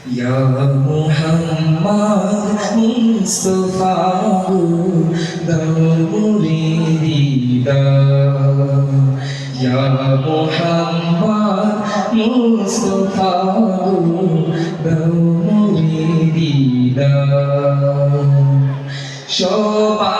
ইয়া মুহাম্মদ মুস্তাফা দাও মুরিদিদা ইয়া মুহাম্মদ মুস্তাফা দাও মুরিদিদা সবার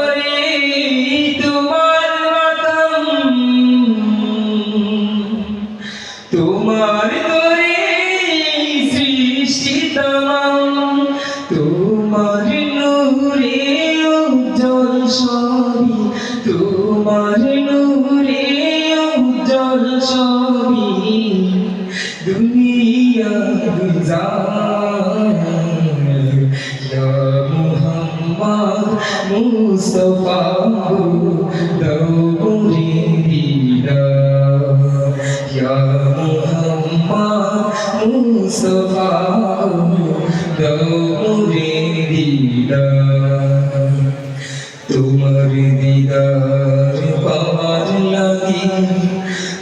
তোমার তরে সৃষ্টি তাম তোমার নূরে উজ্জ্বল সবই তোমার নূরে উজ্জ্বল সবই দুনিয়া গুজার মুহাম্মদ মুস্তাফা মুস্তাফা দাও মুরিদিদা তোমার দিদার পাওয়ার লাগি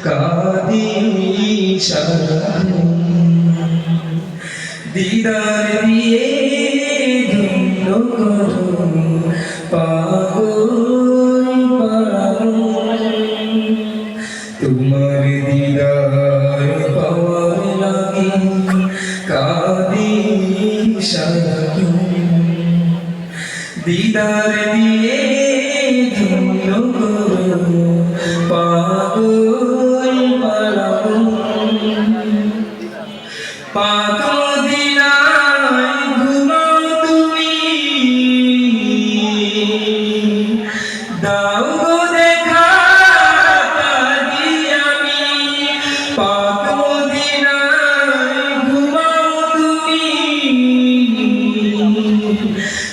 কাদি দিদার দিয়ে ধন্য করো পাগল সারাদিন দিদার দিয়ে ধন্য করো পাগল পাগল পাগল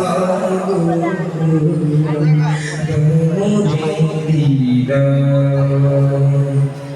মুস্তফা দাও মুরিদিনা